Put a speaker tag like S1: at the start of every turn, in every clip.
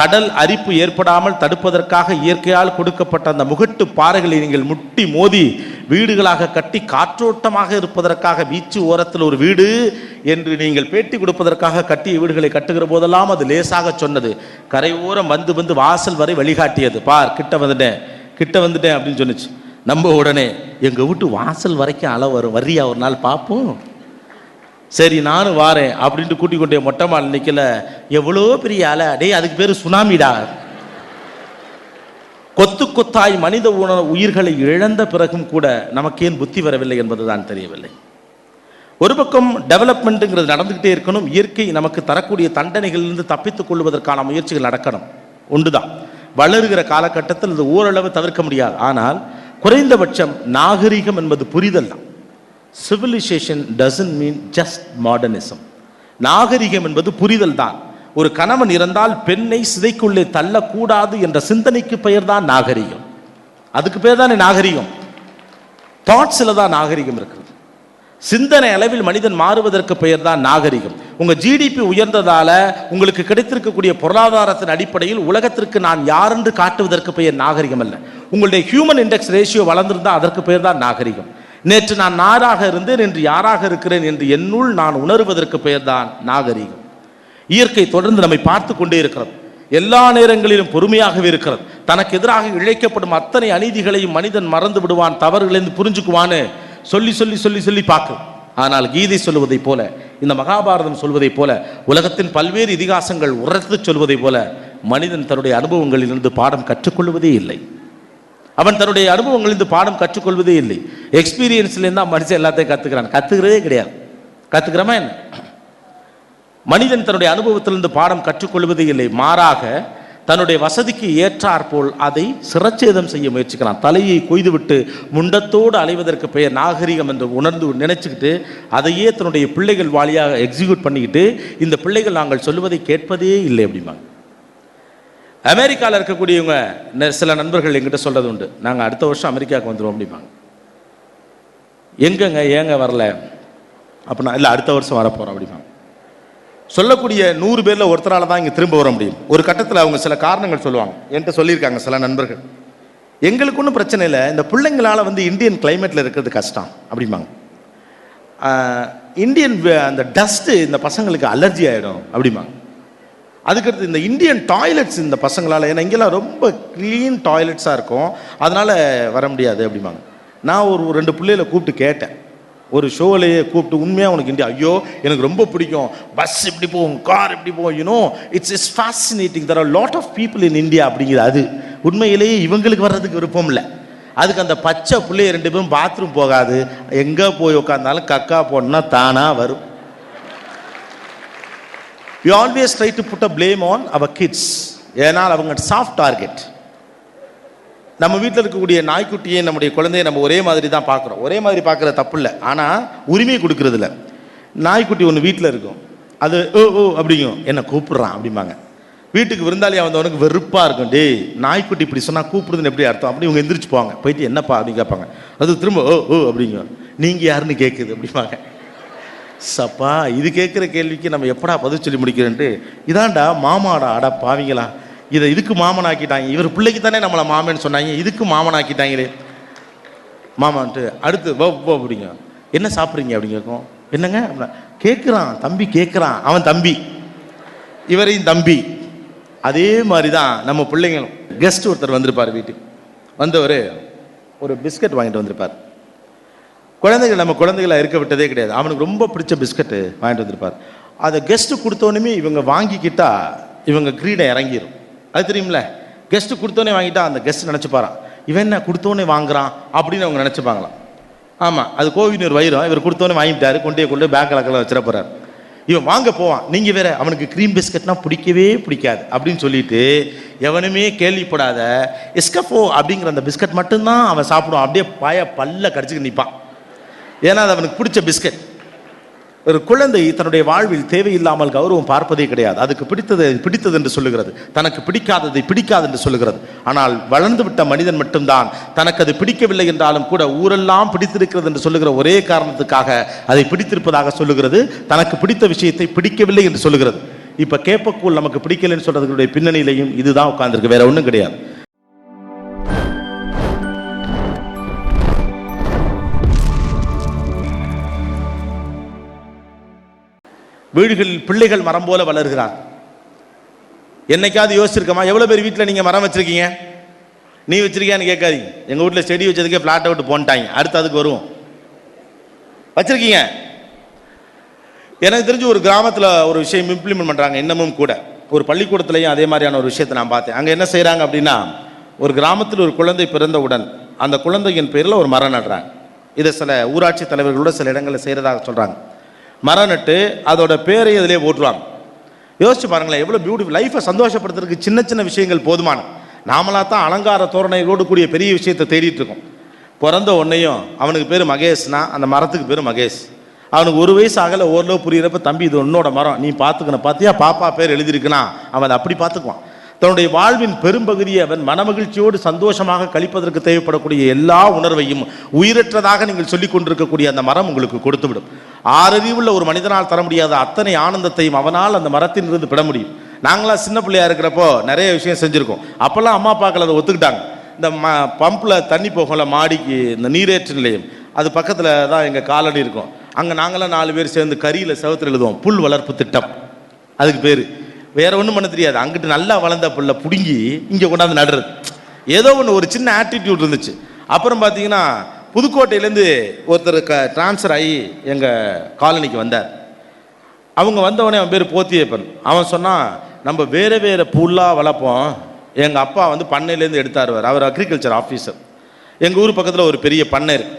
S1: கடல் அரிப்பு ஏற்படாமல் தடுப்பதற்காக இயற்கையால் கொடுக்கப்பட்ட அந்த முகட்டு பாறைகளை நீங்கள் முட்டி மோதி வீடுகளாக கட்டி காற்றோட்டமாக இருப்பதற்காக வீச்சு ஓரத்தில் ஒரு வீடு என்று நீங்கள் பேட்டி கொடுப்பதற்காக கட்டிய வீடுகளை கட்டுகிற போதெல்லாம் அது லேசாக சொன்னது. கரையோரம் வந்து வந்து வாசல் வரை வழிகாட்டியது. பார் கிட்ட வந்துட்டேன் கிட்ட வந்துட்டேன் அப்படின்னு சொன்னிச்சு. நம்ம உடனே எங்கள் வீட்டு வாசல் வரைக்கும் அளவு வரும். வரியா ஒரு நாள் பார்ப்போம் சரி நானும் வாரேன் அப்படின்ட்டு கூட்டி கொண்டே மொட்டை மாலை நிற்கல எவ்வளோ பெரிய அலை? டேய் அதுக்கு பேர் சுனாமிடா. கொத்து கொத்தாய் மனித உண உயிர்களை இழந்த பிறகும் கூட நமக்கேன் புத்தி வரவில்லை என்பதுதான் தெரியவில்லை. ஒரு பக்கம் டெவலப்மெண்ட்டுங்கிறது நடந்துக்கிட்டே இருக்கணும். இயற்கை நமக்கு தரக்கூடிய தண்டனைகளிலிருந்து தப்பித்துக் கொள்வதற்கான முயற்சிகள் நடக்கணும். உண்டுதான் வளருகிற காலகட்டத்தில் இது ஓரளவு தவிர்க்க முடியாது. ஆனால் குறைந்தபட்சம் நாகரிகம் என்பது புரிதல் தான். Civilisation doesn't mean just modernism நாகரிகம் என்பது புரிதல் தான். ஒரு கணவன் இறந்தால் பெண்ணை சிதைக்குள்ளே தள்ளக்கூடாது என்ற சிந்தனைக்கு பெயர் தான் நாகரிகம். அதுக்கு பேர் தானே நாகரிகம்? தாட்ஸில் தான் நாகரிகம் இருக்கிறது சிந்தனை அளவில் மனிதன் மாறுவதற்கு பெயர் தான் நாகரிகம் உங்கள் ஜிடிபி உயர்ந்ததால் உங்களுக்கு கிடைத்திருக்கக்கூடிய பொருளாதாரத்தின் அடிப்படையில் உலகத்திற்கு நான் யார் என்று காட்டுவதற்கு பெயர் நாகரிகம் அல்ல. உங்களுடைய ஹியூமன் இண்டெக்ஸ் ரேஷியோ வளர்ந்திருந்தால் அதற்கு பெயர் தான் நாகரிகம். நேற்று நான் நாராக இருந்தேன் என்று யாராக இருக்கிறேன் என்று என்னுள் நான் உணர்வதற்கு பெயர்தான் நாகரீகம். இயற்கை தொடர்ந்து நம்மை பார்த்து கொண்டே இருக்கிறது. எல்லா நேரங்களிலும் பொறுமையாகவே இருக்கிறது. தனக்கு எதிராக இழைக்கப்படும் அத்தனை அநீதிகளையும் மனிதன் மறந்து விடுவான் தவறுகளிலிருந்து புரிஞ்சுக்குவான்னு சொல்லி சொல்லி சொல்லி சொல்லி பார்க்கும் ஆனால் கீதை சொல்லுவதைப் போல இந்த மகாபாரதம் சொல்வதைப் போல உலகத்தின் பல்வேறு இதிகாசங்கள் உரத்து சொல்வதைப் போல மனிதன் தன்னுடைய அனுபவங்களிலிருந்து பாடம் கற்றுக்கொள்வதே இல்லை. அவன் தன்னுடைய அனுபவங்களிலிருந்து பாடம் கற்றுக்கொள்வதே இல்லை. எக்ஸ்பீரியன்ஸ்லேருந்து தான் மனுஷன் எல்லாத்தையும் கற்றுக்கிறான் கற்றுக்கிறதே கிடையாது. கற்றுக்கிறோமா என்ன? மனிதன் தன்னுடைய அனுபவத்திலிருந்து பாடம் கற்றுக்கொள்வதே இல்லை. மாறாக தன்னுடைய வசதிக்கு ஏற்றாற்போல் அதை சிரச்சேதம் செய்ய முயற்சிக்கிறான். தலையை கொய்துவிட்டு முண்டத்தோடு அலைவதற்கு பெயர் நாகரிகம் என்று உணர்ந்து நினைச்சுக்கிட்டு அதையே தன்னுடைய பிள்ளைகள் வாலியாக எக்ஸிக்யூட் பண்ணிக்கிட்டு இந்த பிள்ளைகள் நாங்கள் சொல்லுவதை கேட்பதே இல்லை அப்படிம்பாங்க. அமெரிக்காவில் இருக்கக்கூடியவங்க சில நண்பர்கள் எங்கிட்ட சொல்கிறது உண்டு. நாங்கள் அடுத்த வருஷம் அமெரிக்காவுக்கு வந்துடுவோம் அப்படிம்பாங்க. எங்கங்க? ஏங்க வரல? அப்படின்னா இல்லை அடுத்த வருஷம் வரப்போகிறோம் அப்படிம்பாங்க. சொல்லக்கூடிய நூறு பேரில் ஒருத்தரால் தான் இங்கே திரும்ப வர முடியும். ஒரு கட்டத்தில் அவங்க சில காரணங்கள் சொல்லுவாங்க. என்கிட்ட சொல்லியிருக்காங்க சில நண்பர்கள். எங்களுக்கு ஒன்றும் பிரச்சனை இல்லை. இந்த பிள்ளைங்களால வந்து இந்தியன் கிளைமேட்டில் இருக்கிறது கஷ்டம் அப்படிம்பாங்க. இந்தியன் அந்த டஸ்ட்டு இந்த பசங்களுக்கு அலர்ஜி ஆகிடும் அப்படிம்பாங்க. அதுக்கடுத்து இந்த இந்தியன் டாய்லெட்ஸ் இந்த பசங்களால் ஏன்னா இங்கெல்லாம் ரொம்ப க்ளீன் டாய்லெட்ஸாக இருக்கும். அதனால் வர முடியாது அப்படிம்பாங்க. நான் ஒரு ரெண்டு பிள்ளைகளை கூப்பிட்டு கேட்டேன். ஒரு ஷோலையே கூப்பிட்டு உண்மையாக உனக்கு இந்தியா ஐயோ எனக்கு ரொம்ப பிடிக்கும். பஸ் இப்படி போகும் கார் இப்படி போகும் you know it's is fascinating there are lot of people in India அப்படிங்கிறது அது. உண்மையிலேயே இவங்களுக்கு வர்றதுக்கு விருப்பம் இல்லை. அதுக்கு அந்த பச்சை பிள்ளைய ரெண்டு பேரும் பாத்ரூம் போகாது. எங்கே போய் உட்காந்தாலும் கக்கா போடனா தானாக வரும். We always try to put a blame on our kids ஏன்னால் அவங்க சாஃப்ட் டார்கெட் நம்ம வீட்டில் இருக்கக்கூடிய நாய்க்குட்டியை நம்முடைய குழந்தையை நம்ம ஒரே மாதிரி தான் பார்க்குறோம். ஒரே மாதிரி பார்க்குற தப்பு இல்லை ஆனால் உரிமை கொடுக்கறதில்ல. நாய்க்குட்டி ஒன்று வீட்டில் இருக்கும். அது ஓ ஓ அப்படிங்கும். என்னை கூப்பிட்றான்? அப்படிம்பாங்க. வீட்டுக்கு விருந்தாளியாக வந்தவனுக்கு வெறுப்பாக இருக்கும். டே நாய்க்குட்டி இப்படி சொன்னால் கூப்பிடுதுன்னு எப்படி அர்த்தம்? அப்படி இவங்க எந்திரிச்சு போவாங்க. போயிட்டு என்னப்பா? அப்படின்னு கேட்பாங்க. அது திரும்ப ஓ ஓ அப்படிங்க நீங்கள் யாருன்னு கேட்குது அப்படிம்பாங்க. சப்பா இது கேட்குற கேள்விக்கு நம்ம எப்படா பதில் சொல்லி முடிக்கிறேன்ட்டு இதான்டா மாமாடா அடா பாவிங்களா இதை இதுக்கு மாமன் ஆக்கிட்டாங்க இவர் பிள்ளைக்கு தானே நம்மளை மாமன்னு சொன்னாங்க. இதுக்கு மாமன் ஆக்கிட்டாங்களே மாமான்ட்டு அடுத்து வோ போ அப்படிங்க. என்ன சாப்பிட்றீங்க? அப்படின்னு கேட்கும். என்னங்க? அப்படின்னா கேட்குறான் தம்பி கேட்குறான். அவன் தம்பி. இவரையும் தம்பி. அதே மாதிரி தான் நம்ம பிள்ளைங்களும். கெஸ்ட் ஒருத்தர் வந்திருப்பார் வீட்டுக்கு. வந்தவர் ஒரு பிஸ்கட் வாங்கிட்டு வந்திருப்பார். குழந்தைகள் நம்ம குழந்தைகளாக இருக்க விட்டதே கிடையாது. அவனுக்கு ரொம்ப பிடிச்ச பிஸ்கட்டு வாங்கிட்டு வந்திருப்பார். அதை கெஸ்ட்டு கொடுத்தோன்னுமே இவங்க வாங்கிக்கிட்டா இவங்க கிரீடை இறங்கிரும். அது தெரியும்ல? கெஸ்ட்டு கொடுத்தோன்னே வாங்கிட்டா அந்த கெஸ்ட் நினச்சிப்பாரான் இவன் என்ன கொடுத்தோன்னே வாங்குறான் அப்படின்னு அவங்க நினச்சிப்பாங்களாம். ஆமாம் அது கோவினூர் வயிறு இவர் கொடுத்தோன்னே வாங்கிட்டாரு. கொண்டே கொண்டு பேக் கலக்கெல்லாம் வச்சிட போறாரு. இவன் வாங்க போவான். நீங்கள் வேற அவனுக்கு க்ரீம் பிஸ்கட்னா பிடிக்கவே பிடிக்காது அப்படின்னு சொல்லிட்டு எவனுமே கேள்விப்படாத எஸ்கஃபோ அப்படிங்கிற அந்த பிஸ்கட் மட்டும்தான் அவன் சாப்பிடுவான். அப்படியே பாய பல்ல கடிச்சுக்கு நிற்பான் ஏன்னா அது அவனுக்கு பிடிச்ச பிஸ்கட். ஒரு குழந்தை தன்னுடைய வாழ்வில் தேவையில்லாமல் கௌரவம் பார்ப்பதே கிடையாது. அதுக்கு பிடித்தது பிடித்தது என்று சொல்லுகிறது. தனக்கு பிடிக்காததை பிடிக்காது என்று சொல்லுகிறது. ஆனால் வளர்ந்து விட்ட மனிதன் மட்டும்தான் தனக்கு அது பிடிக்கவில்லை என்றாலும் கூட ஊரெல்லாம் பிடித்திருக்கிறது என்று சொல்லுகிற ஒரே காரணத்துக்காக அதை பிடித்திருப்பதாக சொல்லுகிறது. தனக்கு பிடித்த விஷயத்தை பிடிக்கவில்லை என்று சொல்லுகிறது. இப்போ கேப்பக்கூழ் நமக்கு பிடிக்கலைன்னு சொல்றதுடைய பின்னணியிலையும் இதுதான் உட்காந்துருக்கு வேற ஒன்றும் கிடையாது. வீடுகளில் பிள்ளைகள் மரம் போல வளர்கிறார். என்னைக்காவது யோசிச்சிருக்கமா? எவ்வளோ பேர் வீட்டில் நீங்கள் மரம் வச்சுருக்கீங்க? நீ வச்சுருக்கியான்னு கேட்காதீங்க. எங்கள் வீட்டில் செடி வச்சதுக்கே ஃப்ளாட்டை விட்டு போன்ட்டாங்க. அடுத்து அதுக்கு வருவோம். வச்சுருக்கீங்க? எனக்கு தெரிஞ்சு ஒரு கிராமத்தில் ஒரு விஷயம் இம்ப்ளிமெண்ட் பண்ணுறாங்க இன்னமும் கூட. ஒரு பள்ளிக்கூடத்துலையும் அதே மாதிரியான ஒரு விஷயத்தை நான் பார்த்தேன். அங்கே என்ன செய்கிறாங்க அப்படின்னா ஒரு கிராமத்தில் ஒரு குழந்தை பிறந்தவுடன் அந்த குழந்தையின் பேரில் ஒரு மரம் நடுறாங்க. இதை சில ஊராட்சி தலைவர்களோட சில இடங்களில் செய்கிறதாக சொல்கிறாங்க மரம் நட்டு அதோட பேரை அதிலே போட்டுருவாங்க. யோசிச்சு பாருங்களேன் எவ்வளோ பியூட்டிஃபுல் லைஃப்பை சந்தோஷப்படுத்துறதுக்கு சின்ன சின்ன விஷயங்கள் போதுமான. நாமளாக தான் அலங்கார தோரணைகளோடு கூடிய பெரிய விஷயத்தை தேடிட்டு இருக்கோம். பிறந்த உடனேயும் அவனுக்கு பேர் மகேஷ்னா அந்த மரத்துக்கு பேர் மகேஷ். அவனுக்கு ஒரு வயசு ஆகலை ஓரளவு புரியிறப்ப தம்பி இது உன்னோட மரம். நீ பார்த்துக்கணும் பார்த்தியா பாப்பா பேர் எழுதியிருக்குனா அவன் அதை அப்படி பார்த்துக்குவான் தன்னுடைய வாழ்வின் பெரும்பகுதியை அவன் மனமகிழ்ச்சியோடு சந்தோஷமாக கழிப்பதற்கு தேவைப்படக்கூடிய எல்லா உணர்வையும் உயிரற்றதாக நீங்கள் சொல்லிக் கொண்டிருக்கக்கூடிய அந்த மரம் உங்களுக்கு கொடுத்துவிடும். ஆறறிவுள்ள ஒரு மனிதனால் தர முடியாத அத்தனை ஆனந்தத்தையும் அவனால் அந்த மரத்திலிருந்து பெற முடியும். நாங்களாம் சின்ன பிள்ளையா இருக்கிறப்போ நிறைய விஷயம் செஞ்சுருக்கோம். அப்போல்லாம் அம்மா அப்பாக்கள் அதை ஒத்துக்கிட்டாங்க. இந்த ம பம்பில் தண்ணி போகல மாடிக்கு இந்த நீரேற்று நிலையம் அது பக்கத்தில் தான் எங்கள் காலடி இருக்கும். அங்கே நாங்களாம் நாலு பேர் சேர்ந்து கரியில் செவத்தில் எழுதுவோம். புல் வளர்ப்பு திட்டம். அதுக்கு பேர். வேற ஒன்றும் பண்ண தெரியாது. அங்கிட்டு நல்லா வளர்ந்த பிள்ளை பிடுங்கி இங்கே கொண்டாந்து நடுறது. ஏதோ ஒன்று ஒரு சின்ன ஆட்டிடியூட் இருந்துச்சு. அப்புறம் பார்த்தீங்கன்னா புதுக்கோட்டையிலேருந்து ஒருத்தர் க ட்ரான்ஸ்ஃபர் ஆகி எங்கள் காலனிக்கு வந்தார். அவங்க வந்தவொடனே அவன் பேர் போத்தியப்பன். அவன் சொன்னான் நம்ம வேறு வேறு புல்லாக வளர்ப்போம். எங்கள் அப்பா வந்து பண்ணையிலேருந்து எடுத்தாருவார். அவர் அக்ரிகல்ச்சர் ஆஃபீஸர் எங்கள் ஊர் பக்கத்தில் ஒரு பெரிய பண்ணை இருக்கு.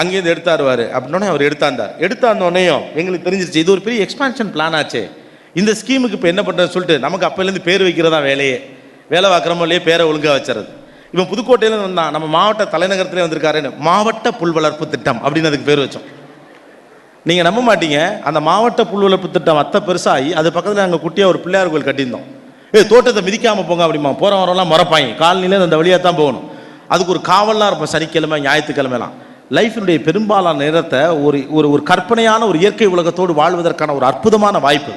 S1: அங்கேருந்து எடுத்தாருவார். அப்படின்னோடனே அவர் எடுத்தாந்தார். எடுத்தாந்தோடனேயும் எங்களுக்கு தெரிஞ்சிருச்சு இது ஒரு பெரிய எக்ஸ்பான்ஷன் பிளான் ஆச்சே. இந்த ஸ்கீமுக்கு இப்போ என்ன பண்ணுறதுன்னு சொல்லிட்டு நமக்கு அப்போலேருந்து பேர் வைக்கிறதா வேலையே. வேலை பார்க்குறமோ இல்லையே பேரை ஒழுங்காக வச்சுறது. இவன் புதுக்கோட்டையிலேருந்து வந்தான் நம்ம மாவட்ட தலைநகரத்திலே வந்திருக்காருன்னு மாவட்ட புல் வளர்ப்பு திட்டம் அப்படின்னு அதுக்கு பேர் வச்சோம். நீங்கள் நம்ப மாட்டீங்க. அந்த மாவட்ட புல் வளர்ப்பு திட்டம் அத்தை பெருசாகி அது பக்கத்தில் அங்கே குட்டியாக ஒரு பிள்ளையார் கோயில் கட்டியிருந்தோம். ஏ தோட்டத்தை மிதிக்காமல் போங்க அப்படிமா. போகிற வரலாம் மறப்பாங்க. காலனியில் அந்த வழியாக தான் போகணும். அதுக்கு ஒரு காவலாக இருப்போம் சனிக்கிழமை ஞாயிற்றுக்கிழமைலாம். லைஃபினுடைய பெரும்பாலான நேரத்தை ஒரு ஒரு ஒரு கற்பனையான ஒரு இயற்கை உலகத்தோடு வாழ்வதற்கான ஒரு அற்புதமான வாய்ப்பு.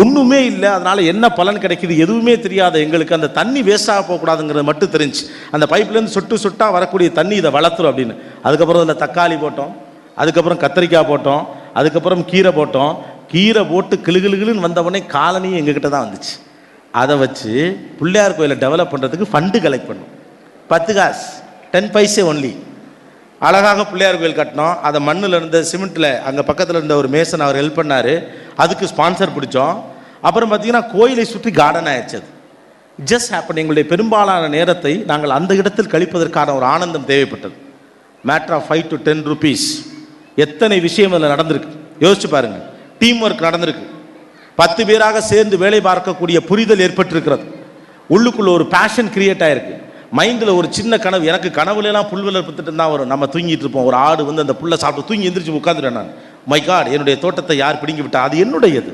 S1: ஒன்றுமே இல்லை அதனால் என்ன பலன் கிடைக்குது எதுவுமே தெரியாத எங்களுக்கு அந்த தண்ணி வேஸ்டாக போகக்கூடாதுங்கிறது மட்டும் தெரிஞ்சு அந்த பைப்லேருந்து சொட்டு சொட்டாக வரக்கூடிய தண்ணி இதை வளர்த்துரும் அப்படின்னு. அதுக்கப்புறம் அதில் தக்காளி போட்டோம் அதுக்கப்புறம் கத்திரிக்காய் போட்டோம் அதுக்கப்புறம் கீரை போட்டோம் கீரை போட்டு கிளுகிளுகிளுன்னு வந்தவொடனே காலனி எங்ககிட்ட தான் வந்துச்சு. அதை வச்சு பிள்ளையார் கோயிலை டெவலப் பண்ணுறதுக்கு ஃபண்டு கலெக்ட் பண்ணோம். பத்து காசு டென் பைசே ஒன்லி அழகாக பிள்ளையார் கோயில் கட்டினோம். அதை மண்ணில் இருந்த சிமெண்ட்டில் அங்கே பக்கத்தில் இருந்த ஒரு மேசன் அவர் ஹெல்ப் பண்ணார். அதுக்கு ஸ்பான்சர் பிடிச்சோம். அப்புறம் பார்த்தீங்கன்னா கோயிலை சுற்றி கார்டன் ஆயிடுச்சு அது. ஜஸ்ட் ஹேப்பன் எங்களுடைய பெரும்பாலான நேரத்தை நாங்கள் அந்த இடத்தில் கழிப்பதற்கான ஒரு ஆனந்தம் தேவைப்பட்டது. Matter of five to ten rupees எத்தனை விஷயம் அதில் நடந்திருக்கு? யோசிச்சு பாருங்கள் டீம் ஒர்க் நடந்திருக்கு. பத்து பேராக சேர்ந்து வேலை பார்க்கக்கூடிய புரிதல் ஏற்பட்டிருக்கிறது. உள்ளுக்குள்ள ஒரு பேஷன் கிரியேட் ஆயிருக்கு. மைண்டில் ஒரு சின்ன கனவு எனக்கு கனவுல புல் வளர்ப்பு தான் வரும். நம்ம தூங்கிட்டு இருப்போம். ஒரு ஆடு வந்து அந்த புல்லை சாப்பிட்டு தூங்கி எந்திரிச்சு உட்காந்துட்டேன் நான். மை காட் என்னுடைய தோட்டத்தை யார் பிடுங்கி விட்டா? அது என்னுடையது.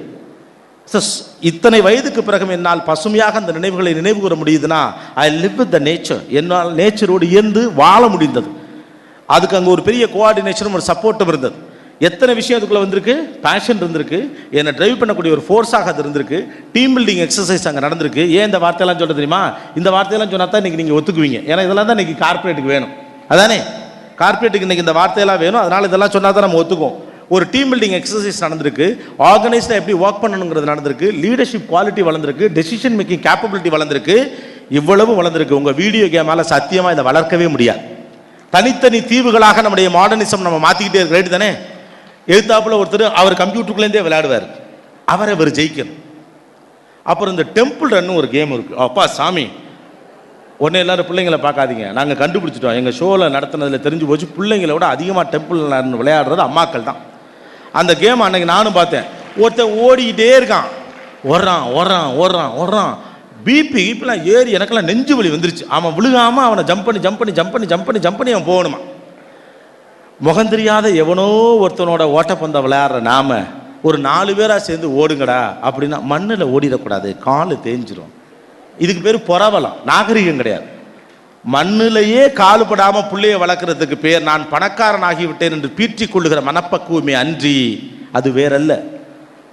S1: சஸ் இத்தனை வயதுக்கு பிறகு என்னால் பசுமையாக அந்த நினைவுகளை நினைவு கூற முடியுதுன்னா I live with the nature என்னால் நேச்சரோடு இயந்து வாழ முடிந்தது. அதுக்கு அங்கே ஒரு பெரிய கோஆர்டினேஷனும் ஒரு சப்போர்ட்டும் இருந்தது. எத்தனை விஷயம் அதுக்குள்ளே வந்திருக்கு? பேஷன் இருந்திருக்கு. என்னை டிரைவ் பண்ணக்கூடிய ஒரு ஃபோர்ஸாக அது இருந்திருக்கு. டீம் பில்டிங் எக்ஸசைஸ் அங்கே நடந்திருக்கு. ஏன் இந்த வார்த்தையெல்லாம் சொல்ல தெரியுமா? இந்த வார்த்தையெல்லாம் சொன்னால் தான் இன்றைக்கி நீங்கள் ஒத்துக்குவீங்க. ஏன்னா இதெல்லாம் தான் இன்றைக்கி கார்ப்பரேட்டுக்கு வேணும். அதானே? கார்ப்பரேட்டுக்கு இன்றைக்கி இந்த வார்த்தையெல்லாம் வேணும். அதனால் இதெல்லாம் சொன்னால் தான் நம்ம ஒத்துக்குவோம். ஒரு டீம் பில்டிங் எக்ஸசைஸ் நடந்திருக்கு. ஆர்கனைஸ்டாக எப்படி ஒர்க் பண்ணணுங்கிறது நடந்திருக்கு. லீடர்ஷிப் குவாலிட்டி வளர்ந்துருக்கு. டெசிஷன் மேக்கிங் கேப்பபிலிட்டி வளர்ந்துருக்கு. இவ்வளவு வளர்ந்துருக்கு. உங்கள் வீடியோ கேமால் சத்தியமாக இதை வளர்க்கவே முடியாது. தனித்தனி தீவுகளாக நம்முடைய மாடர்னிசம் நம்ம மாற்றிக்கிட்டே இருக்கு ரைட்டு தானே? எழுத்தாப்புல ஒருத்தர் அவர் கம்ப்யூட்டருக்குள்ளேருந்தே விளையாடுவார். அவரை அவர் ஜெயிக்கணும். அப்புறம் இந்த டெம்பிள் ரன்னு ஒரு கேம் இருக்கு. அப்பா சாமி உடனே எல்லாரும் பிள்ளைங்களை பார்க்காதீங்க. நாங்கள் கண்டுபிடிச்சிட்டோம். எங்கள் ஷோவில் நடத்துனதில் தெரிஞ்சு போச்சு. பிள்ளைங்களை விட அதிகமாக டெம்பிள் ரன் விளையாடுறது அம்மாக்கள் தான். அந்த கேம் அன்னைக்கு நானும் பார்த்தேன். ஒருத்தன் ஓடிக்கிட்டே இருக்கான். ஓடுறான் ஓடுறான் ஓடுறான் ஓடுறான். பிபி இப்பெல்லாம் ஏறி எனக்கெல்லாம் நெஞ்சு வலி வந்துருச்சு. அவன் விழுகாமல் அவனை ஜம்ப் பண்ணி ஜம்ப் பண்ணி ஜம்ப் பண்ணி ஜம்ப் பண்ணி ஜம்ப் பண்ணி அவன் போகணுமா? முகம் தெரியாத எவனோ ஒருத்தனோட ஓட்டப்பந்த விளையாடுற நாம ஒரு நாலு பேராக சேர்ந்து ஓடுங்கடா அப்படின்னா மண்ணில் ஓடிடக்கூடாது கால் தேஞ்சிரும். இதுக்கு பேர் புறவலம் நாகரிகம் கிடையாது. மண்ணிலேயே படாமல் பிள்ளையை வளர்க்குறதுக்கு பேர் நான் பணக்காரன் ஆகிவிட்டேன் என்று பீற்றி கொள்ளுகிற மனப்பக்குவமே அன்றி அது வேறல்ல.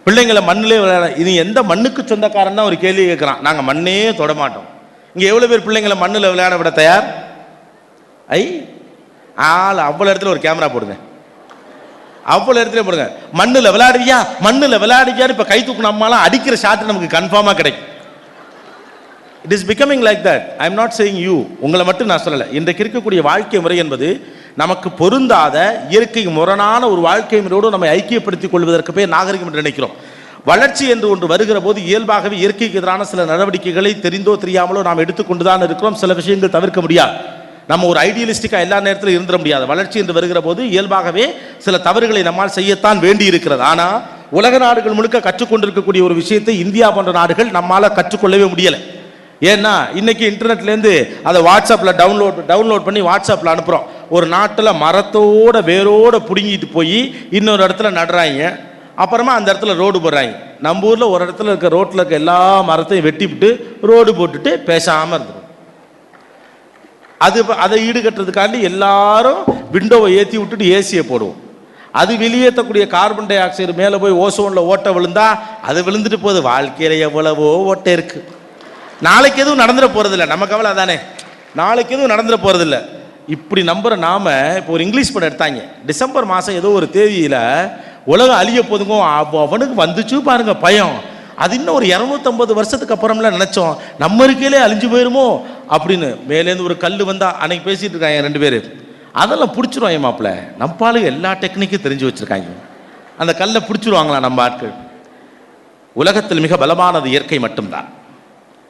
S1: பிள்ளைங்களை மண்ணிலே விளையாட இது எந்த மண்ணுக்கு சொந்தக்காரன் தான் ஒரு கேள்வி கேட்குறான். நாங்கள் மண்ணே தொட மாட்டோம். இங்கே எவ்வளோ பேர் பிள்ளைங்களை மண்ணில் விளையாட விட தயார்? ஐ ஆள் அவ்வளோ இடத்துல ஒரு கேமரா போடுங்க. அவ்வளோ இடத்துல போடுங்க. மண்ணில் விளையாடுவியா மண்ணில் விளையாடுவியான்னு இப்போ கை தூக்குன அம்மாலாம் அடிக்கிற ஷாட் நமக்கு கன்ஃபார்மாக கிடைக்கும். It is becoming like that I am not saying you உங்களை மட்டும் நான் சொல்லலை. இன்றைக்கு இருக்கக்கூடிய வாழ்க்கை முறை என்பது நமக்கு பொருந்தாத இயற்கை முரணான ஒரு வாழ்க்கை முறையோடு நம்மை ஐக்கியப்படுத்திக் கொள்வதற்கு போய் நாகரிகம் என்று நினைக்கிறோம். வளர்ச்சி என்று ஒன்று வருகிற போது இயல்பாகவே இயற்கைக்கு எதிரான சில நடவடிக்கைகளை தெரிந்தோ தெரியாமலோ நாம் எடுத்துக்கொண்டு தான் இருக்கிறோம். சில விஷயங்கள் தவிர்க்க முடியாது. நம்ம ஒரு ஐடியலிஸ்டிக்காக எல்லா நேரத்திலும் இருந்துட முடியாது. வளர்ச்சி என்று வருகிற போது இயல்பாகவே சில தவறுகளை நம்மால் செய்யத்தான் வேண்டி இருக்கிறது. ஆனால் உலக நாடுகள் முழுக்க கற்றுக்கொண்டிருக்கக்கூடிய ஒரு விஷயத்தை இந்தியா போன்ற நாடுகள் நம்மால் கற்றுக்கொள்ளவே முடியலை. ஏன்னா இன்னைக்கு இன்டர்நெட்லேருந்து அதை வாட்ஸ்அப்பில் டவுன்லோட் டவுன்லோட் பண்ணி வாட்ஸ்அப்பில் அனுப்புகிறோம் ஒரு நாட்டில் மரத்தோட வேரோட பிடுங்கிட்டு போய் இன்னொரு இடத்துல நடுறாங்க அப்புறமா அந்த இடத்துல ரோடு போடுறாங்க நம்ம ஊரில் ஒரு இடத்துல இருக்க ரோட்டில் இருக்க எல்லா மரத்தையும் வெட்டிவிட்டு ரோடு போட்டுட்டு பேசாமல் இருந்துடும் அது அதை ஈடுகட்டுறதுக்காண்டி எல்லாரும் விண்டோவை ஏற்றி விட்டுட்டு ஏசியை போடுவோம். அது வெளியேற்றக்கூடிய கார்பன் டை ஆக்சைடு மேலே போய் ஓசோனில் ஓட்டை விழுந்தா அது விழுந்துட்டு போகுது. வாழ்க்கையில் எவ்வளவோ ஓட்டை இருக்குது நாளைக்கு எதுவும் நடந்துட போகிறதில்ல நம்ம கவலை தானே நாளைக்கு எதுவும் நடந்துட போகிறதில்ல இப்படி நம்புகிற நாம இப்போ ஒரு இங்கிலீஷ் படம் எடுத்தாங்க. டிசம்பர் மாதம் ஏதோ ஒரு தேதியில் உலகம் அழிய போதுங்க அவனுக்கு வந்துச்சு பாருங்க பயம். அது இன்னும் ஒரு இரநூத்தம்பது வருஷத்துக்கு அப்புறம்லாம் நினச்சோம். நம்ம இருக்கையிலே அழிஞ்சு போயிருமோ? அப்படின்னு. மேலேருந்து ஒரு கல் வந்தா அன்னைக்கு பேசிட்டு இருக்காங்க ரெண்டு பேர். அதெல்லாம் பிடிச்சிருவாங்க மாப்பிள்ள நம்ம எல்லா டெக்னிக்கும் தெரிஞ்சு வச்சிருக்காங்க. அந்த கல்லை பிடிச்சிருவாங்களா நம்ம ஆட்கள்? உலகத்தில் மிக பலமானது இயற்கை மட்டும்தான்.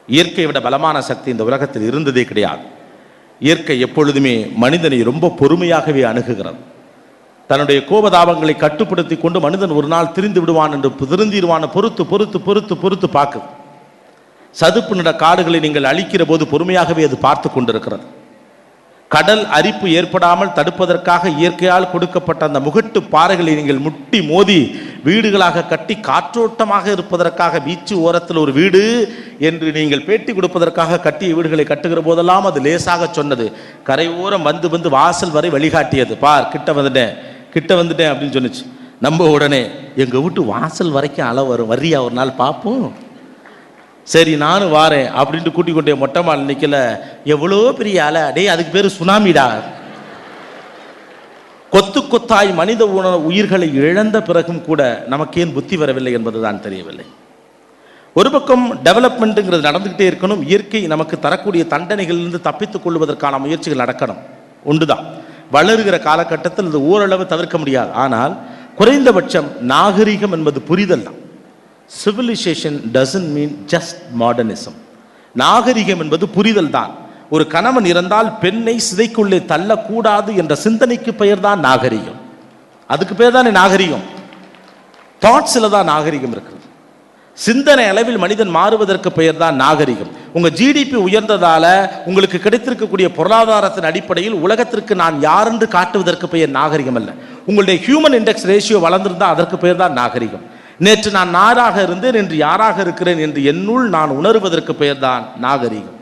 S1: இயற்கையை விட பலமான சக்தி இந்த உலகத்தில் இருந்ததே கிடையாது. இயற்கை எப்பொழுதுமே மனிதனை ரொம்ப பொறுமையாகவே அணுகுகிறது. தன்னுடைய கோபதாபங்களை கட்டுப்படுத்தி கொண்டு மனிதன் ஒரு நாள் திரிந்து விடுவான் என்று திருந்திடுவான். பொறுத்து பொறுத்து பொறுத்து பொறுத்து பார்க்குது சதுப்பு நட காடுகளை நீங்கள் அழிக்கிற போது பொறுமையாகவே அது பார்த்து கொண்டிருக்கிறது. கடல் அரிப்பு ஏற்படாமல் தடுப்பதற்காக இயற்கையால் கொடுக்கப்பட்ட அந்த முகட்டு பாறைகளை நீங்கள் முட்டி மோதி வீடுகளாக கட்டி காற்றோட்டமாக இருப்பதற்காக பீச்சு ஓரத்தில் ஒரு வீடு என்று நீங்கள் பேட்டி கொடுப்பதற்காக கட்டிய வீடுகளை கட்டுகிற போதெல்லாம் அது லேசாக சொன்னது. கரையோரம் வந்து வந்து வாசல் வரை வழிகாட்டியது. பார் கிட்ட வந்துட்டேன். கிட்ட வந்துட்டேன் அப்படின்னு சொன்னிச்சு. நம்ம உடனே எங்கள் வீட்டு வாசல் வரைக்கும் அளவு வரும். வரியா ஒரு நாள் பார்ப்போம். சரி நானும் வாரேன். அப்படின்ட்டு கூட்டி கொண்டே மொட்டை மால் நிற்கல எவ்வளோ பெரிய அலை? டேய் அதுக்கு பேர் சுனாமிடா. கொத்து கொத்தாய் மனித உணவு உயிர்களை இழந்த பிறகும் கூட நமக்கேன் புத்தி வரவில்லை என்பதுதான் தெரியவில்லை. ஒரு பக்கம் டெவலப்மெண்ட்டுங்கிறது நடந்துக்கிட்டே இருக்கணும். இயற்கை நமக்கு தரக்கூடிய தண்டனைகளிலிருந்து தப்பித்துக் கொள்வதற்கான முயற்சிகள் நடக்கணும். உண்டுதான். வளருகிற காலகட்டத்தில் இது ஓரளவு தவிர்க்க முடியாது. ஆனால் குறைந்தபட்சம் நாகரிகம் என்பது புரிதல் தான். Civilisation doesn't mean just modernism நாகரிகம் என்பது புரிதல் தான். ஒரு கணவன் இறந்தால் பெண்ணை சிதைக்குள்ளே தள்ளக்கூடாது என்ற சிந்தனைக்கு பெயர் தான் நாகரிகம். அதுக்கு பேர் தானே நாகரிகம்? தாட்ஸில் தான் நாகரிகம் இருக்குது சிந்தனை அளவில் மனிதன் மாறுவதற்கு பெயர் தான் நாகரிகம். உங்கள் ஜிடிபி உயர்ந்ததால் உங்களுக்கு கிடைத்திருக்கக்கூடிய பொருளாதாரத்தின் அடிப்படையில் உலகத்திற்கு நான் யார் என்று காட்டுவதற்கு பெயர் நாகரிகம் அல்ல. உங்களுடைய ஹியூமன் இண்டெக்ஸ் ரேஷியோ வளர்ந்திருந்தால் அதற்கு பெயர் தான் நாகரிகம். நேற்று நான் நாராக இருந்தேன் என்று யாராக இருக்கிறேன் என்று என்னுள் நான் உணர்வதற்கு பெயர் தான் நாகரிகம்.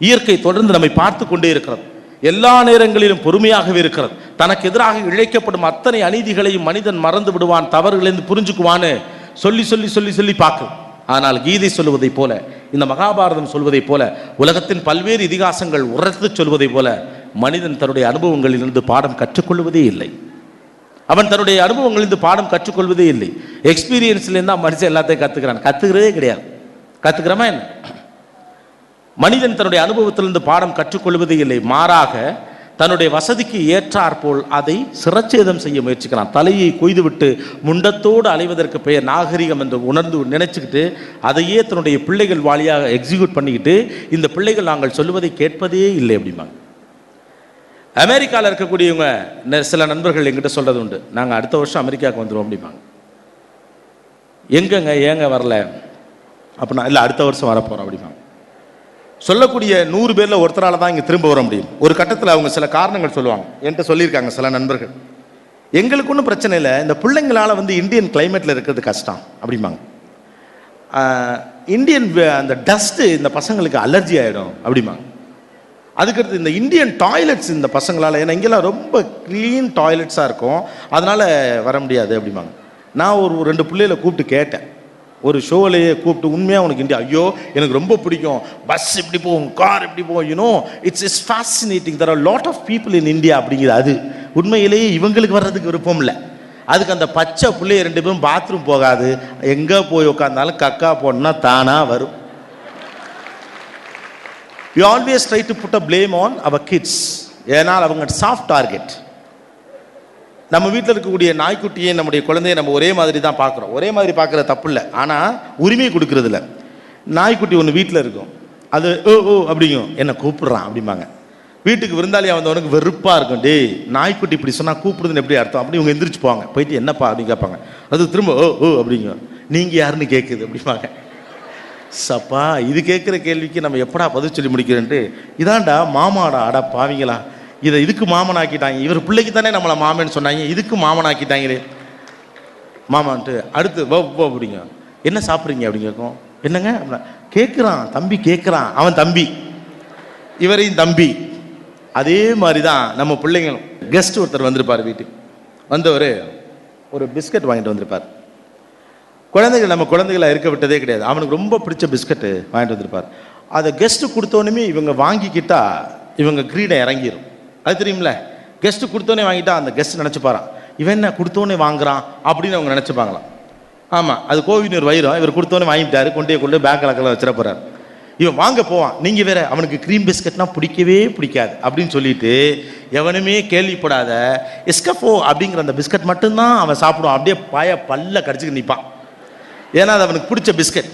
S1: இயற்கை தொடர்ந்து நம்மை பார்த்து கொண்டே இருக்கிறது. எல்லா நேரங்களிலும் பொறுமையாகவே இருக்கிறது. தனக்கு எதிராக இழைக்கப்படும் அத்தனை அநீதிகளையும் மனிதன் மறந்து விடுவான் தவறுகளை புரிஞ்சுக்குவான்னு சொல்லி சொல்லி சொல்லி சொல்லி பார்க்கும். ஆனால் கீதை சொல்லுவதைப் போல இந்த மகாபாரதம் சொல்வதைப் போல உலகத்தின் பல்வேறு இதிகாசங்கள் உரத்து சொல்வதைப் போல மனிதன் தன்னுடைய அனுபவங்களிலிருந்து பாடம் கற்றுக்கொள்வதே இல்லை. அவன் தன்னுடைய அனுபவங்களிலிருந்து பாடம் கற்றுக்கொள்வதே இல்லை. எக்ஸ்பீரியன்ஸ்லேருந்து தான் மனுஷன் எல்லாத்தையும் கற்றுக்கிறான் கற்றுக்கிறதே கிடையாது. கற்றுக்கிறோமா என்ன? மனிதன் தன்னுடைய அனுபவத்திலிருந்து பாடம் கற்றுக்கொள்வதே இல்லை. மாறாக தன்னுடைய வசதிக்கு ஏற்றாற்போல் அதை சிரச்சேதம் செய்ய முயற்சிக்கிறான் தலையை கொய்துவிட்டு முண்டத்தோடு அலைவதற்கு பெயர் நாகரிகம் என்று உணர்ந்து நினைச்சுக்கிட்டு அதையே தன்னுடைய பிள்ளைகள் வாலியாக எக்ஸிக்யூட் பண்ணிக்கிட்டு இந்த பிள்ளைகள் நாங்கள் சொல்லுவதை கேட்பதே இல்லை அப்படிம்பாங்க. அமெரிக்காவில் இருக்கக்கூடியவங்க ந- சில நண்பர்கள் எங்கிட்ட சொல்கிறது உண்டு. நாங்கள் அடுத்த வருஷம் அமெரிக்காவுக்கு வந்துடுவோம் அப்படிம்பாங்க. எங்கங்க ஏங்க வரல? அப்படின்னா இல்லை அடுத்த வருஷம் வரப்போகிறோம் அப்படிம்பாங்க. சொல்லக்கூடிய நூறு பேரில் ஒருத்தரால் தான் இங்கே திரும்ப வர முடியும். ஒரு கட்டத்தில் அவங்க சில காரணங்கள் சொல்லுவாங்க. என்கிட்ட சொல்லியிருக்காங்க சில நண்பர்கள். எங்களுக்கு ஒன்றும் பிரச்சனை இல்லை. இந்த பிள்ளைங்களால் வந்து இந்தியன் கிளைமேட்டில் இருக்கிறது கஷ்டம். அப்படிம்பாங்க. இந்தியன் அந்த டஸ்ட்டு இந்த பசங்களுக்கு அலர்ஜி ஆகிடும் அப்படிம்பாங்க. அதுக்கடுத்து இந்த இந்தியன் டாய்லெட்ஸ் இந்த பசங்களால் ஏன்னா இங்கெல்லாம் ரொம்ப க்ளீன் டாய்லெட்ஸாக இருக்கும். அதனால் வர முடியாது அப்படிம்பாங்க. நான் ஒரு ரெண்டு பிள்ளைகளை கூப்பிட்டு கேட்டேன். ஒரு ஷோவிலேயே கூப்பிட்டு உண்மையாக உனக்கு இந்தியா ஐயோ எனக்கு ரொம்ப பிடிக்கும். பஸ் இப்படி போகும் கார் இப்படி போகும் you know it's is fascinating there are lot of people in India அப்படிங்கிறது அது. உண்மையிலேயே இவங்களுக்கு வர்றதுக்கு விருப்பம் இல்லை. அதுக்கு அந்த பச்சை பிள்ளைய ரெண்டு பேரும் பாத்ரூம் போகாது. எங்கே போய் உட்காந்தாலும் கக்கா போடணும்னா தானாக வரும். You always try to put a blame on our kids ஏன்னால் அவங்க சாஃப்ட் டார்கெட் நம்ம வீட்டில் இருக்கக்கூடிய நாய்க்குட்டியை நம்முடைய குழந்தைய நம்ம ஒரே மாதிரி தான் பார்க்குறோம். ஒரே மாதிரி பார்க்குற தப்பு இல்லை ஆனால் உரிமையை கொடுக்கறதில்ல. நாய்க்குட்டி ஒன்று வீட்டில் இருக்கும். அது ஓ ஓ அப்படிங்கும். என்னை கூப்பிடுறான் அப்படிம்பாங்க. வீட்டுக்கு விருந்தாளியாக வந்தவனுக்கு வெறுப்பாக இருக்கும். டே நாய்க்குட்டி இப்படி சொன்னால் கூப்பிடுதுன்னு எப்படி அர்த்தம்? அப்படி இவங்க எந்திரிச்சு போவாங்க. போயிட்டு என்னப்பா? அப்படின்னு கேட்பாங்க. அது திரும்ப ஓ ஓ அப்படிங்கும். நீங்கள் யாருன்னு கேட்குது அப்படிம்பாங்க. சப்பா இது கேட்குற கேள்விக்கு நம்ம எப்படா பதில் சொல்லி முடிக்கிறேன்ட்டு? இதாண்டா மாமாடா அடா பாவிங்களா. இதை இதுக்கு மாமன் ஆக்கிட்டாங்க இவர் பிள்ளைக்கு தானே நம்மளை மாமன்னு சொன்னாங்க. இதுக்கு மாமன் ஆக்கிட்டாங்களே மாமான்ட்டு அடுத்து வோ வோ அப்படிங்க. என்ன சாப்பிட்றீங்க? அப்படின்னு கேட்கும். என்னங்க? அப்படின்னா கேட்குறான் தம்பி கேட்குறான் அவன் தம்பி. இவரையும் தம்பி. அதே மாதிரி தான் நம்ம பிள்ளைங்களும். கெஸ்ட் ஒருத்தர் வந்திருப்பார் வீட்டுக்கு. வந்தவர் ஒரு பிஸ்கட் வாங்கிட்டு வந்திருப்பார். குழந்தைகள் நம்ம குழந்தைகளை இருக்க விட்டதே கிடையாது. அவனுக்கு ரொம்ப பிடிச்ச பிஸ்கட்டு வாங்கிட்டு வந்திருப்பார். அதை கெஸ்ட்டு கொடுத்தோன்னுமே இவங்க வாங்கிக்கிட்டா இவங்க கிரீடை இறங்கிரும். அது தெரியும்ல? கெஸ்ட்டு கொடுத்தோன்னே வாங்கிட்டா அந்த கெஸ்ட் நினச்சிப்பாரான் இவன் என்ன கொடுத்தோன்னே வாங்குறான் அப்படின்னு அவங்க நினச்சிப்பாங்களாம். ஆமாம் அது கோவினூர் வயிறும் இவர் கொடுத்தோன்னே வாங்கிட்டாரு கொண்டே கொண்டு பேக் கலக்கெல்லாம் வச்சிட போறாரு. இவன் வாங்க போவான். நீங்கள் வேற அவனுக்கு க்ரீம் பிஸ்கட்னா பிடிக்கவே பிடிக்காது அப்படின்னு சொல்லிட்டு எவனுமே கேள்விப்படாத எஸ்கஃபோ அப்படிங்கிற அந்த பிஸ்கட் மட்டும்தான் அவன் சாப்பிடுவான். அப்படியே பாய பல்ல கடிச்சுக்கிட்டு நிற்பான் ஏன்னா அது அவனுக்கு பிடிச்ச பிஸ்கட்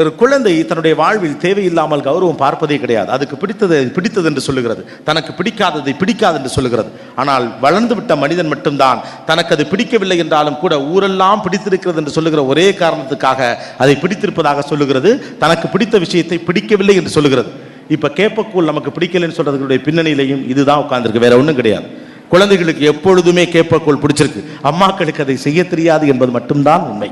S1: ஒரு குழந்தை தன்னுடைய வாழ்வில் தேவையில்லாமல் கௌரவம் பார்ப்பதே கிடையாது. அதுக்கு பிடித்தது பிடித்தது என்று சொல்லுகிறது. தனக்கு பிடிக்காததை பிடிக்காது என்று சொல்லுகிறது. ஆனால் வளர்ந்து விட்ட மனிதன் மட்டும்தான் தனக்கு அது பிடிக்கவில்லை என்றாலும் கூட ஊரெல்லாம் பிடித்திருக்கிறது என்று சொல்லுகிற ஒரே காரணத்துக்காக அதை பிடித்திருப்பதாக சொல்லுகிறது. தனக்கு பிடித்த விஷயத்தை பிடிக்கவில்லை என்று சொல்லுகிறது. இப்போ கேப்பக்கூழ் நமக்கு பிடிக்கலைன்னு சொல்றதுடைய பின்னணியிலையும் இதுதான் உட்காந்துருக்கு வேற ஒன்றும் கிடையாது. குழந்தைகளுக்கு எப்பொழுதுமே கேப்பக்கூழ் பிடிச்சிருக்கு. அம்மாக்களுக்கு அதை செய்ய தெரியாது என்பது மட்டும்தான் உண்மை.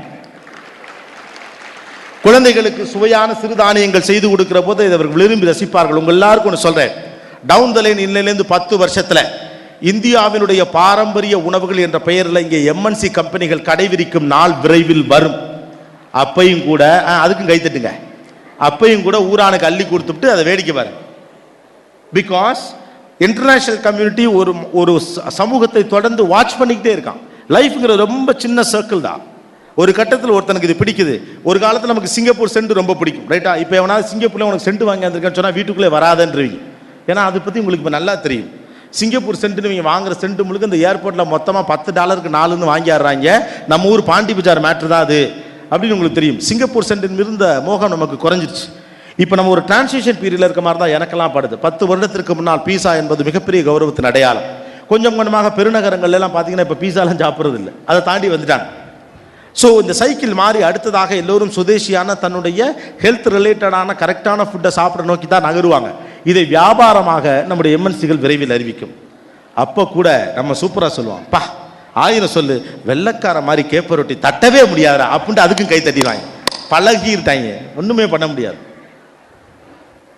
S1: குழந்தைகளுக்கு சுவையான சிறுதானியங்கள் செய்து கொடுக்கிற போது இதை அவர்கள் விரும்பி ரசிப்பார்கள். உங்கள் எல்லாருக்கும் ஒன்று சொல்கிறேன் டவுன் த லைன் இன்னிலேருந்து பத்து வருஷத்தில் இந்தியாவினுடைய பாரம்பரிய உணவுகள் என்ற பெயரில் இங்கே எம்என்சி கம்பெனிகள் கடைவிரிக்கும் நாள் விரைவில் வரும். அப்பையும் கூட அதுக்கும் கைத்தட்டுங்க அப்பையும் கூட ஊரானுக்கு அள்ளி கொடுத்துட்டு அதை வேடிக்கை பாருங்க. பிகாஸ் இன்டர்நேஷனல் கம்யூனிட்டி ஒரு ஒரு ச- சமூகத்தை தொடர்ந்து வாட்ச் பண்ணிக்கிட்டே இருக்கான். லைஃப்ங்கிற ரொம்ப சின்ன சர்க்கிள் தான். ஒரு கட்டத்தில் ஒருத்தனுக்கு இது பிடிக்குது. ஒரு காலத்தில் நமக்கு சிங்கப்பூர் சென்ட் ரொம்ப பிடிக்கும். ரைட்டா இப்போ எவனாவது சிங்கப்பூரில் உனக்கு சென்ட் வாங்கி வந்திருக்கேன்னு சொன்னால் வீட்டுக்குள்ளே வராதன்றவங்க ஏன்னா அதை பற்றி உங்களுக்கு இப்போ நல்லா தெரியும். சிங்கப்பூர் சென்ட்டுன்னு நீங்கள் வாங்குற சென்ட் முழுக்க இந்த ஏர்போர்ட்டில் மொத்தமாக பத்து டாலருக்கு நாலுன்னு வாங்கிடுறாங்க நம்ம ஊர் பாண்டி பஜார் மேட்ரு தான் அது. அப்படின்னு உங்களுக்கு தெரியும். சிங்கப்பூர் சென்டின் இருந்த மோகம் நமக்கு குறைஞ்சிருச்சு. இப்போ நம்ம ஒரு டிரான்ஸ்லேஷன் பீரியடில் இருக்க மாதிரி தான் எனக்கெல்லாம் படுது. பத்து வருடத்திற்கு முன்னால் பீஸா என்பது மிகப்பெரிய கௌரவத்தின் அடையாளம். கொஞ்சம் கொஞ்சமாக பெருநகரங்கள்ல எல்லாம் பார்த்தீங்கன்னா இப்போ பீஸாலாம் சாப்பிட்றது இல்லை அதை தாண்டி வந்துட்டாங்க. ஸோ இந்த சைக்கிள் மாறி அடுத்ததாக எல்லோரும் சுதேசியான தன்னுடைய ஹெல்த் ரிலேட்டடான கரெக்டான ஃபுட்டை சாப்பிட நோக்கி தான் நகருவாங்க. இதை வியாபாரமாக நம்முடைய எம்என்சிகள் விரைவில் அறிவிக்கும். அப்போ கூட நம்ம சூப்பராக சொல்லுவோம். பா ஆயிரம் சொல்லு வெள்ளக்கார மாதிரி கேப்ப ரொட்டி தட்டவே முடியாது அப்படின்ட்டு அதுக்கும் கை தட்டிடுவாங்க. பழகிட்டாங்க ஒன்றுமே பண்ண முடியாது.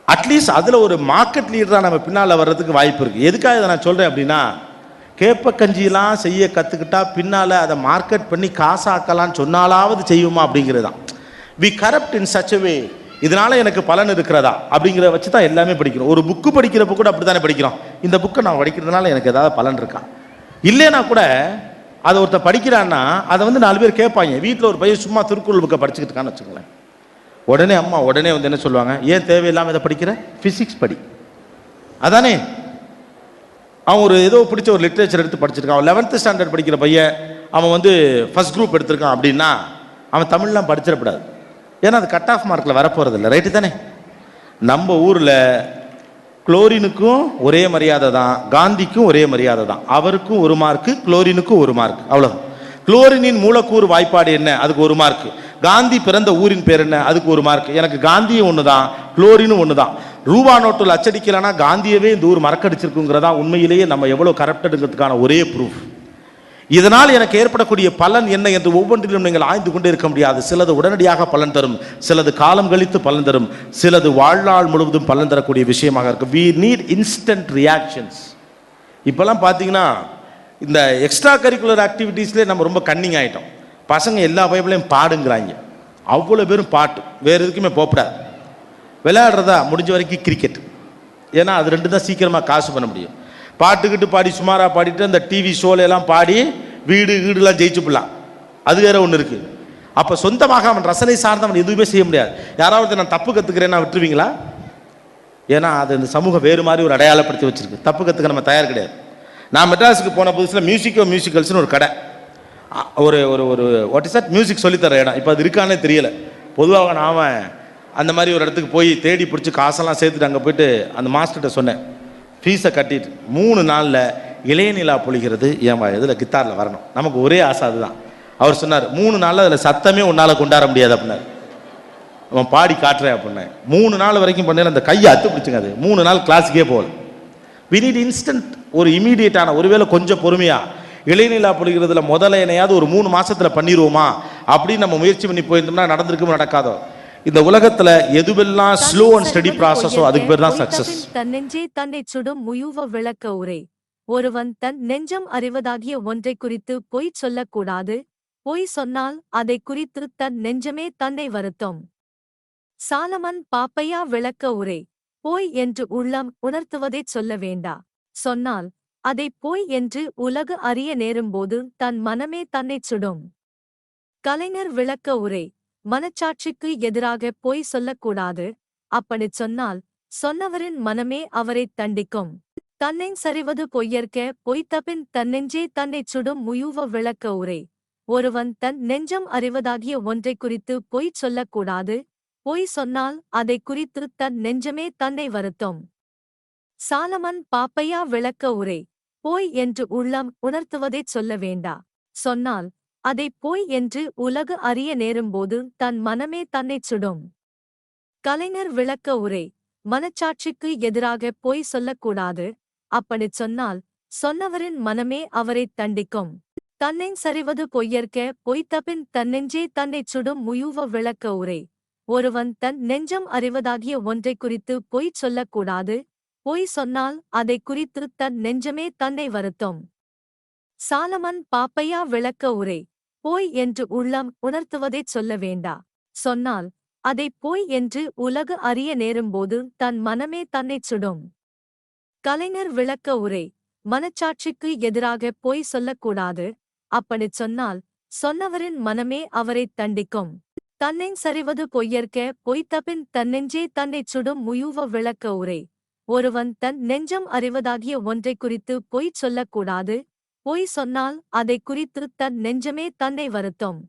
S1: அட்லீஸ்ட் அதில் ஒரு மார்க்கெட் லீடராக நம்ம பின்னால் வர்றதுக்கு வாய்ப்பு இருக்குது எதுக்காக இதை நான் சொல்கிறேன் அப்படின்னா கேப்ப கஞ்சிலாம் செய்ய கற்றுக்கிட்டா பின்னால் அதை மார்க்கெட் பண்ணி காசாக்கலாம்னு சொன்னாலாவது செய்வோமா அப்படிங்கிறது தான் we corrupt in such way இதனால் எனக்கு பலன் இருக்கிறதா அப்படிங்கிறத வச்சு தான் எல்லாமே படிக்கிறோம். ஒரு புக்கு படிக்கிறப்ப கூட அப்படி தானே படிக்கிறோம். இந்த புக்கை நான் படிக்கிறதுனால எனக்கு ஏதாவது பலன் இருக்கா? இல்லைன்னா கூட அதை ஒருத்தன் படிக்கிறான்னா அதை வந்து நாலு பேர் கேட்பாங்க. வீட்டில் ஒரு பையன் சும்மா திருக்குறள் புக்கை படிச்சுக்கிட்டு இருக்கான்னு வச்சுக்கோங்களேன். உடனே அம்மா உடனே வந்து என்ன சொல்லுவாங்க? ஏன் தேவையில்லாமல் இதை படிக்கிற? ஃபிசிக்ஸ் படி. அதானே? அவன் ஒரு ஏதோ பிடிச்ச ஒரு லிட்ரேச்சர் எடுத்து படிச்சிருக்கான். அவன் லெவன்த்து ஸ்டாண்டர்ட் படிக்கிற பையன் அவன் வந்து ஃபர்ஸ்ட் குரூப் எடுத்திருக்கான் அப்படின்னா அவன் தமிழ்லாம் படிச்சிடக்கூடாது ஏன்னா அது கட் ஆஃப் மார்க்கில் வரப்போகிறது இல்லை ரைட்டு தானே? நம்ம ஊரில் குளோரினுக்கும் ஒரே மரியாதை தான். காந்திக்கும் ஒரே மரியாதை தான். அவருக்கும் ஒரு மார்க்கு குளோரினுக்கும் ஒரு மார்க் அவ்வளோதான் குளோரினின் மூலக்கூறு வாய்ப்பாடு என்ன? அதுக்கு ஒரு மார்க் காந்தி பிறந்த ஊரின் பேர் என்ன? அதுக்கு ஒரு மார்க் எனக்கு காந்தியும் ஒன்று தான் குளோரினும் ஒன்று தான் ரூபா நோட்டில் அச்சடிக்கலைன்னா காந்தியவே இந்த ஊர் மறக்கடிச்சிருக்குங்கிறதா உண்மையிலேயே நம்ம எவ்வளோ கரப்டடுங்கிறதுக்கான ஒரே ப்ரூஃப் இதனால் எனக்கு ஏற்படக்கூடிய பலன் என்ன என்று ஒவ்வொன்றிலும் நீங்கள் ஆய்ந்து கொண்டே இருக்க முடியாது. சிலது உடனடியாக பலன் தரும் சிலது காலம் கழித்து பலன் தரும் சிலது வாழ்நாள் முழுவதும் பலன் தரக்கூடிய விஷயமாக இருக்கும் வி நீட் இன்ஸ்டன்ட் ரியாக்ஷன்ஸ் இப்போல்லாம் பார்த்தீங்கன்னா இந்த எக்ஸ்ட்ரா கரிக்குலர் ஆக்டிவிட்டீஸ்லேயே நம்ம ரொம்ப கன்னிங் ஆகிட்டோம் பசங்க எல்லா பைபிளையும் பாடுங்கிறாங்க. அவ்வளோ பேரும் பாட்டு வேறு எதுக்குமே போகக்கூடாது விளையாடுறதா முடிஞ்ச வரைக்கும் கிரிக்கெட் ஏன்னா அது ரெண்டு தான் சீக்கிரமாக காசு பண்ண முடியும். பாட்டுக்கிட்டு பாடி சுமாராக பாடிட்டு அந்த டிவி ஷோலையெல்லாம் பாடி வீடு வீடுலாம் ஜெயிச்சு போடலாம் அது வேற ஒன்று இருக்குது அப்போ சொந்தமாக அவன் ரசனை சார்ந்தவன் எதுவுமே செய்ய முடியாது. யாராவது நான் தப்பு கற்றுக்கிறேன்னா விட்டுருவீங்களா? ஏன்னா அது இந்த சமூகம் வேறு மாதிரி ஒரு அடையாளப்படுத்தி வச்சுருக்கு. தப்பு கற்றுக்க நம்ம தயார் கிடையாது. நான் மெட்ராஸுக்கு போன புதுசில் மியூசிக்கோ மியூசிக்கல்ஸ்னு ஒரு கடை. ஒரு ஒரு ஒரு வாட் இஸ் தட் மியூசிக் சொல்லித்தர இடம். இப்போ அது இருக்கானே தெரியலை. பொதுவாக அவன் அந்த மாதிரி ஒரு இடத்துக்கு போய் தேடி பிடிச்சி காசெல்லாம் சேர்த்துட்டு அங்கே போயிட்டு அந்த மாஸ்டர்கிட்ட சொன்னேன். ஃபீஸை கட்டிட்டு மூணு நாளில் இளையநிலா பொழிகிறது ஏன் இதில் கித்தாரில் வரணும். நமக்கு ஒரே ஆசை அதுதான். அவர் சொன்னார் மூணு நாளில் அதில் சத்தமே உன்னால் கொண்டாட முடியாது அப்படின்னாரு. அவன் பாடி காட்டுறேன் அப்படின்னேன் மூணு நாள் வரைக்கும் பண்ணேன் அந்த கையை அத்து பிடிச்சுங்க அது. மூணு நாள் கிளாஸுக்கே போகல. வி நீட் இன்ஸ்டன்ட் ஒரு இமீடியட்டான ஒருவேளை கொஞ்சம் பொறுமையாக இளைநிலா பொழிகிறதுல முதல்ல என்னையாவது ஒரு மூணு மாதத்தில் பண்ணிடுவோமா அப்படின்னு நம்ம முயற்சி பண்ணி போயிருந்தோம்னா நடந்திருக்குமோ நடக்காதோ? இந்த உலகத்துல எதுவெல்லாம் ஸ்லோ அண்ட் ஸ்டடி ப்ராசஸோ அதுக்கு பேர் தான் சக்சஸ்
S2: தன் நெஞ்சே தன்னை சுடும் முயுவ விளக்க உரை. ஒருவன் தன் நெஞ்சம் அறிவதாகிய ஒன்றை குறித்து பொய் சொல்லக்கூடாது. பொய் சொன்னால் அதை குறித்து தன் நெஞ்சமே தன்னை வருத்தும். சாலமன் பாப்பையா விளக்க உரை. போய் என்று உள்ளம் உணர்த்துவதைச் சொல்ல வேண்டா. சொன்னால் அதை போய் என்று உலகு அறிய நேரும்போது தன் மனமே தன்னைச் சுடும். கலைஞர் விளக்க உரை. மனச்சாட்சிக்கு எதிராக பொய் சொல்லக்கூடாது. அப்படிச் சொன்னால் சொன்னவரின் மனமே அவரைத் தண்டிக்கும். தன்னை சரிவது பொய்யற்க பொய்த்தபின் தன்னெஞ்சே தன்னைச் சுடும் முயுவ விளக்க உரை. ஒருவன் தன் நெஞ்சம் அறிவதாகிய ஒன்றை குறித்து பொய் சொல்லக்கூடாது. பொய் சொன்னால் அதை குறித்து தன் நெஞ்சமே தன்னை வருத்தும். சாலமன் பாப்பையா விளக்க உரை. போய் என்று உள்ளம் உணர்த்துவதைச் சொல்ல வேண்டா. சொன்னால் அதை போய் என்று உலகு அறிய நேரும்போது தன் மனமே தன்னைச் சுடும். கலைஞர் விளக்க உரை மனச்சாட்சிக்கு எதிராக பொய் சொல்லக்கூடாது அப்படிச் சொன்னால் சொன்னவரின் மனமே அவரைத் தண்டிக்கும். தன்னை சரிவது பொய்யற்க பொய்த்தபின் தன்னெஞ்சே தன்னைச் சுடும் முயுவ விளக்க உரை. ஒருவன் தன் நெஞ்சம் அறிவதாகிய ஒன்றை குறித்து பொய் சொல்லக்கூடாது பொய் சொன்னால் அதை குறித்து தன் நெஞ்சமே தன்னை வருத்தும். சாலமன் பாப்பையா விளக்க உரை போய் என்று உள்ளம் உணர்த்துவதைச் சொல்ல வேண்டா? சொன்னால் அதை போய் என்று உலகு அறிய நேரும்போது தன் மனமே தன்னைச் சுடும். கலைஞர் விளக்க உரை மனச்சாட்சிக்கு எதிராக பொய் சொல்லக்கூடாது. அப்படிச் சொன்னால் சொன்னவரின் மனமே அவரைத் தண்டிக்கும். தன்னை சரிவது பொய்யற்க பொய்த்தபின் தன்னெஞ்சே தன்னைச் சுடும் முயுவ விளக்க உரை. ஒருவன் தன் நெஞ்சம் அறிவதாகிய ஒன்றை குறித்து பொய் சொல்லக்கூடாது. பொய் சொன்னால் அதை குறித்து தன் நெஞ்சமே தன்னை வருத்தும்.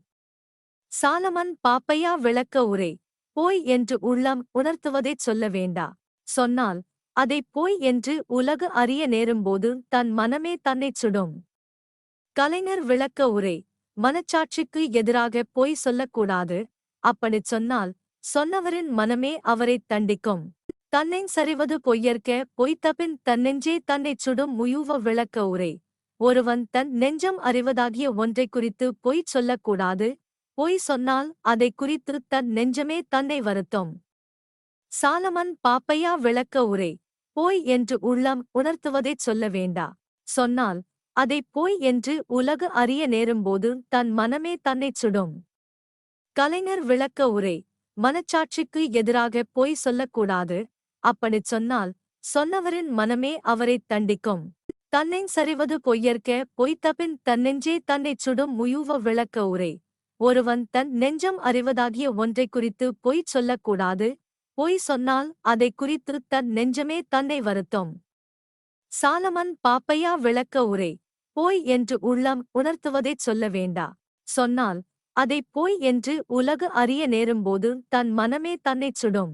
S2: சாலமன் பாப்பையா விளக்க உரை போய் என்று உள்ளம் உணர்த்துவதைச் சொல்ல வேண்டா சொன்னால் அதை போய் என்று உலகு அறிய நேரும்போது தன் மனமே தன்னைச் சுடும் கலைஞர் விளக்க உரை மனச்சாட்சிக்கு எதிராக பொய் சொல்லக்கூடாது அப்படிச் சொன்னால் சொன்னவரின் மனமே அவரைத் தண்டிக்கும். தன்னை சரிவது பொய்யற்க பொய்த்தபின் தன்னெஞ்சே தன்னைச் சுடும் முயுவ விளக்க உரை ஒருவன் தன் நெஞ்சம் அறிவதாகிய ஒன்றை குறித்து பொய் சொல்லக்கூடாது. பொய் சொன்னால் அதை குறித்து தன் நெஞ்சமே தன்னை வருத்தும். சாலமன் பாப்பையா விளக்க உரை போய் என்று உள்ளம் உணர்த்துவதைச் சொல்ல வேண்டா. சொன்னால் அதை போய் என்று உலகு அறிய நேரும்போது தன் மனமே தன்னைச் சுடும். கலைஞர் விளக்க உரை மனச்சாட்சிக்கு எதிராக பொய் சொல்லக்கூடாது. அப்படிச் சொன்னால் சொன்னவரின் மனமே அவரைத் தண்டிக்கும். தன்னை சரிவது பொய்யற்க பொய்த்தபின் தன்னெஞ்சே தன்னைச் சுடும் முயுவ விளக்க உரை. ஒருவன் தன் நெஞ்சம் அறிவதாகிய ஒன்றை குறித்து பொய் சொல்லக்கூடாது பொய் சொன்னால் அதை குறித்து தன் நெஞ்சமே தன்னை வருத்தும். சாலமன் பாப்பையா விளக்க உரை போய் என்று உள்ளம் உணர்த்துவதைச் சொல்ல வேண்டா. சொன்னால் அதை போய் என்று உலகு அறிய நேரும்போது தன் மனமே தன்னைச் சுடும்.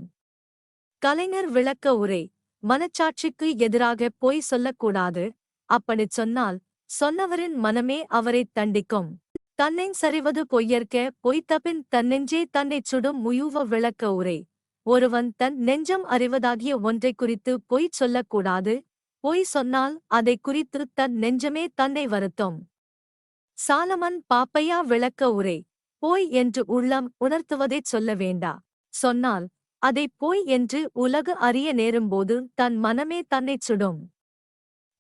S2: கலைஞர் விளக்க உரை மனச்சாட்சிக்கு எதிராக பொய் சொல்லக்கூடாது அப்படிச் சொன்னால் சொன்னவரின் மனமே அவரைத் தண்டிக்கும். தன்னை சரிவது பொய்யற்க பொய்த்தபின் தன்னெஞ்சே தன்னைச் சுடும் முயுவ விளக்க உரை. ஒருவன் தன் நெஞ்சம் அறிவதாகிய ஒன்றை குறித்து பொய் சொல்லக்கூடாது. பொய் சொன்னால் அதை குறித்து தன் நெஞ்சமே தன்னை வருத்தும். சாலமன் பாப்பையா விளக்க உரை. போய் என்று உள்ளம் உணர்த்துவதைச் சொல்ல வேண்டா. சொன்னால் அதை போய் என்று உலகு அறிய நேரும்போது தன் மனமே தன்னைச் சுடும்.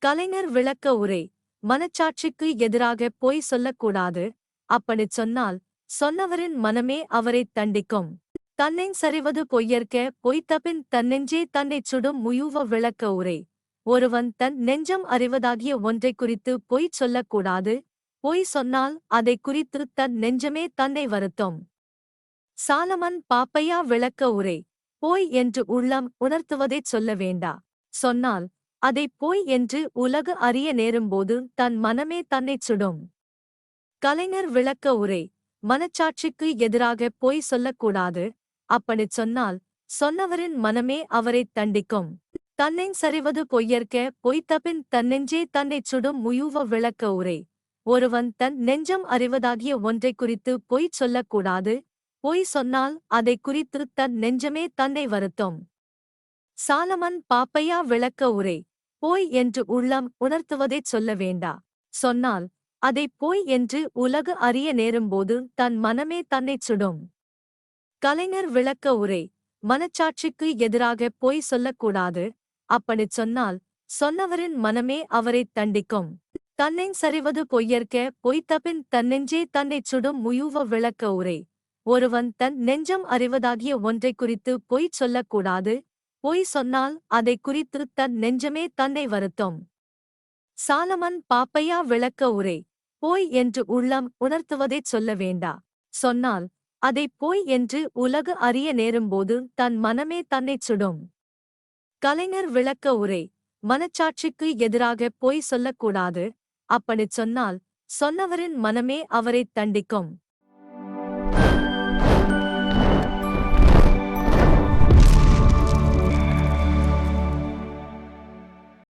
S2: கலைஞர் விளக்க உரை மனச்சாட்சிக்கு எதிராக பொய் சொல்லக்கூடாது அப்படிச் சொன்னால் சொன்னவரின் மனமே அவரைத் தண்டிக்கும். தன்னை சரிவது பொய்யற்க பொய்த்தபின் தன்னெஞ்சே தன்னைச் சுடும் முயுவ விளக்க உரை. ஒருவன் தன் நெஞ்சம் அறிவதாகிய ஒன்றைக் குறித்து பொய் சொல்லக்கூடாது. பொய் சொன்னால் அதைக் குறித்து தன் நெஞ்சமே தன்னை வருத்தும். சாலமன் பாப்பையா விளக்க உரை போய் என்று உள்ளம் உணர்த்துவதைச் சொல்ல வேண்டா சொன்னால் அதை போய் என்று உலகு அறிய நேரும்போது தன் மனமே தன்னைச் சுடும். கலைஞர் விளக்க உரை மனச்சாட்சிக்கு எதிராக பொய் சொல்லக்கூடாது அப்படிச் சொன்னால் சொன்னவரின் மனமே அவரைத் தண்டிக்கும். தன்னை சரிவது பொய்யற்க பொய்த்தபின் தன்னெஞ்சே தன்னைச் சுடும் முயுவ விளக்க உரை. ஒருவன் தன் நெஞ்சம் அறிவதாகிய ஒன்றைக் குறித்து பொய் சொல்லக்கூடாது பொய் சொன்னால் அதைக் குறித்து தன் நெஞ்சமே தன்னை வருத்தும். சாலமன் பாப்பையா விளக்க உரை போய் என்று உள்ளம் உணர்த்துவதைச் சொல்ல வேண்டா. சொன்னால் அதை போய் என்று உலகு அறிய நேரும்போது தன் மனமே தன்னைச் சுடும். கலைஞர் விளக்க உரை மனச்சாட்சிக்கு எதிராக பொய் சொல்லக்கூடாது. அப்படிச் சொன்னால் சொன்னவரின் மனமே அவரைத் தண்டிக்கும். தன்னை சரிவது பொய்யற்க பொய்த்தபின் தன்னெஞ்சே தன்னைச் சுடும் முயுவ விளக்க உரை. ஒருவன் தன் நெஞ்சம் அறிவதாகிய ஒன்றைக் குறித்து பொய் சொல்லக்கூடாது பொய் சொன்னால் அதைக் குறித்து தன் நெஞ்சமே தன்னை வருத்தும். சாலமன் பாப்பையா விளக்க உரை போய் என்று உள்ளம் உணர்த்துவதைச் சொல்ல வேண்டா சொன்னால் அதை போய் என்று உலகு அறிய நேரும்போது தன் மனமே தன்னைச் சுடும் கலைஞர் விளக்க உரை மனச்சாட்சிக்கு எதிராக பொய் சொல்லக்கூடாது அப்படிச் சொன்னால் சொன்னவரின் மனமே அவரைத் தண்டிக்கும்.